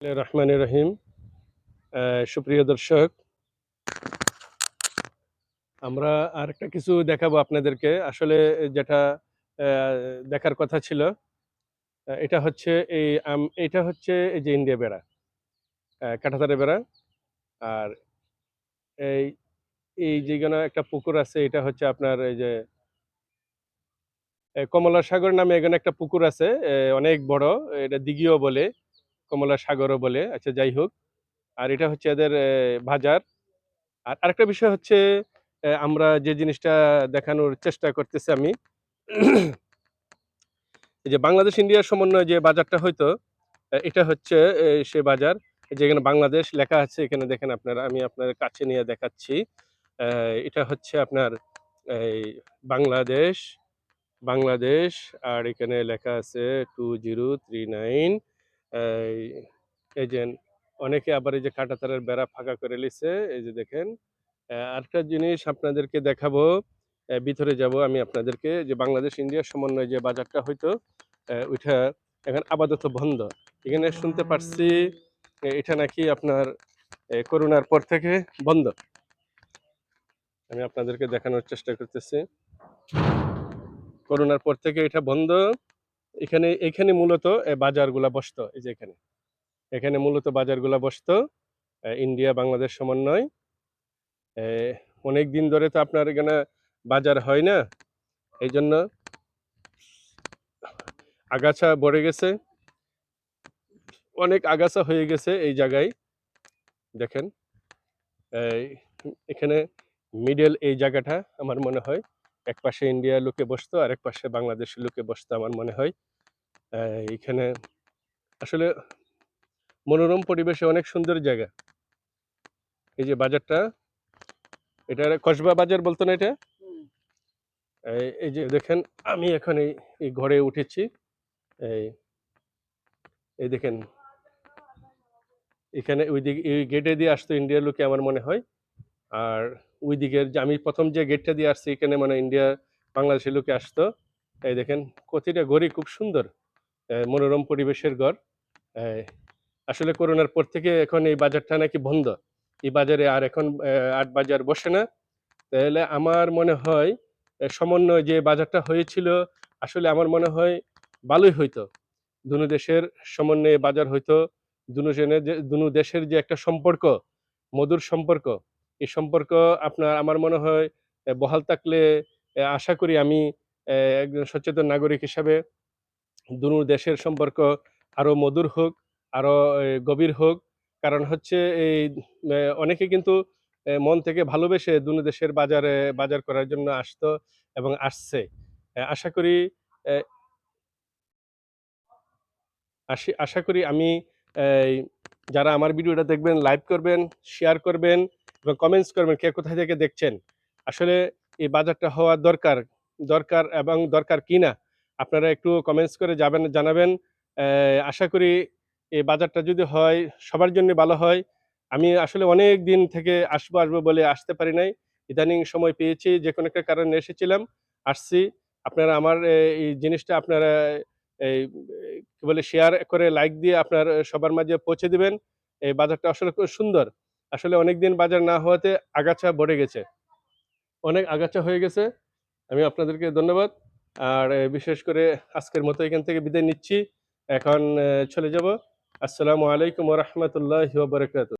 রহমান রহিম। সুপ্রিয় দর্শক আমরা আর একটা কিছু দেখাবো আপনাদেরকে। আসলে যেটা দেখার কথা ছিল এটা হচ্ছে এই আম- এটা হচ্ছে এই যে ইন্ডিয়া বেড়া আহ, কাঁটাতারে বেড়া। আর এই এই যেখানে একটা পুকুর আছে এটা হচ্ছে আপনার এই যে কমলা সাগর নামে এখানে একটা পুকুর আছে অনেক বড় এটা দিঘিও বলে। কমলা সাগরও বলে আচ্ছা যাই হোক। আর এটা হচ্ছে এদের বাজার। আর আরেকটা বিষয় হচ্ছে আমরা যে জিনিসটা দেখানোর চেষ্টা করতেছি আমি যে বাংলাদেশ ইন্ডিয়ার সমন্বয়ে যে বাজারটা হয়তো এটা হচ্ছে সে বাজার যেখানে বাংলাদেশ লেখা আছে। এখানে দেখেন আপনারা, আমি আপনার কাছে নিয়ে দেখাচ্ছি। এটা হচ্ছে আপনার, এই বাংলাদেশ বাংলাদেশ, আর এখানে লেখা আছে টু জিরো থ্রি নাইন এই যে অনেকে আবার এই যে কাঁটাতারের বেড়া ফাঁকা করে লিছে, এই যে দেখেন। আরেকটা জিনিস আপনাদেরকে দেখাবো। ভিতরে যাব আমি আপনাদেরকে, যে বাংলাদেশ ইন্ডিয়ার সমন্বয়ে যে বাজারটা হয়তো ওইটা এখন আপাতত বন্ধ। এখানে শুনতে পারছি এটা নাকি আপনার করোনার পর থেকে বন্ধ। আমি আপনাদেরকে দেখানোর চেষ্টা করতেছি। করোনার পর থেকে এটা বন্ধ। এখানে এখানে মূলত বাজারগুলা বসতো, এই যে এখানে। এখানে মূলত বাজারগুলা বসতো ইন্ডিয়া, বাংলাদেশ সমন্বয়। অনেক দিন ধরে তো আপনার এখানে বাজার হয় না, এই জন্য আগাছা ভরে গেছে। অনেক আগাছা হয়ে গেছে এই জায়গায়, দেখেন। এখানে মিডল এই জায়গাটা, আমার মনে হয়। এক পাশে ইন্ডিয়া লোকে বসতো আর এক পাশে বাংলাদেশের লোকে বসতো আমার মনে হয়। এখানে আসলে মনোরম পরিবেশে অনেক সুন্দর জায়গা। এই যে বাজারটা এটা কসবা বাজার বলতো না এটা? এই- যে দেখেন আমি এখন এই এই ঘরে উঠেছি। এই এই দেখেন এখানে ওই দিকে এই গেটে দিয়ে আসতো ইন্ডিয়ার লোকে আমার মনে হয়। আর ওই দিকের যে আমি প্রথম যে গেটটা দিয়ে আসছি, এখানে মানে ইন্ডিয়া বাংলাদেশের লোকে আসতো। এই দেখেন প্রতিটা ঘরই খুব সুন্দর। মনোরম পরিবেশের ঘর। আসলে করোনার পর থেকে এখন এই বাজারটা নাকি বন্ধ। এই বাজারে আর এখন আট বাজার বসে না। তাহলে আমার মনে হয় সমন্বয় যে বাজারটা হয়েছিল, আসলে আমার মনে হয় ভালোই হইতো। দুনো দেশের সমন্বয়ে বাজার হইতো। দুনো দুনো দেশের যে একটা সম্পর্ক, মধুর সম্পর্ক এই সম্পর্ক আপনার, আমার মনে হয় বহাল থাকলে আশা করি আমি একজন সচেতন নাগরিক হিসাবে দুনো দেশের সম্পর্ক আরও মধুর হোক আরও গভীর হোক। কারণ হচ্ছে এই অনেকে কিন্তু মন থেকে ভালোবেসে দুনো দেশের বাজারে, বাজার করার জন্য আসতো এবং আসছে। আশা করি আশি করি আমি যারা আমার ভিডিওটা দেখবেন, লাইক করবেন, শেয়ার করবেন এবং কমেন্টস করবেন কে কোথায় থেকে দেখছেন। আসলে এই বাজারটা হওয়া দরকার দরকার এবং দরকার কি না, আপনারা একটু কমেন্টস করে যাবেন, জানাবেন। আশা করি এই বাজারটা যদি হয়, সবার জন্য ভালো হয়। আমি আসলে অনেক দিন থেকে আসব আসব বলে আসতে পারি নাই। ইদানিং সময় পেয়েছি যে কোনো একটা কারণে এসেছিলাম, আসছি। আপনারা আমার এই জিনিসটা আপনারা এই কি বলে শেয়ার করে লাইক দিয়ে আপনার, সবার মাঝে পৌঁছে দিবেন। এই বাজারটা আসলে খুব সুন্দর। আসলে অনেকদিন বাজার না হওয়াতে আগাছা ভরে গেছে। অনেক আগাছা হয়ে গেছে। আমি আপনাদেরকে ধন্যবাদ। আর বিশেষ করে আজকের মতো এখান থেকে বিদায় নিচ্ছি। এখন চলে যাব। আসসালামু আলাইকুম রহমতুল্লাহ বারকাত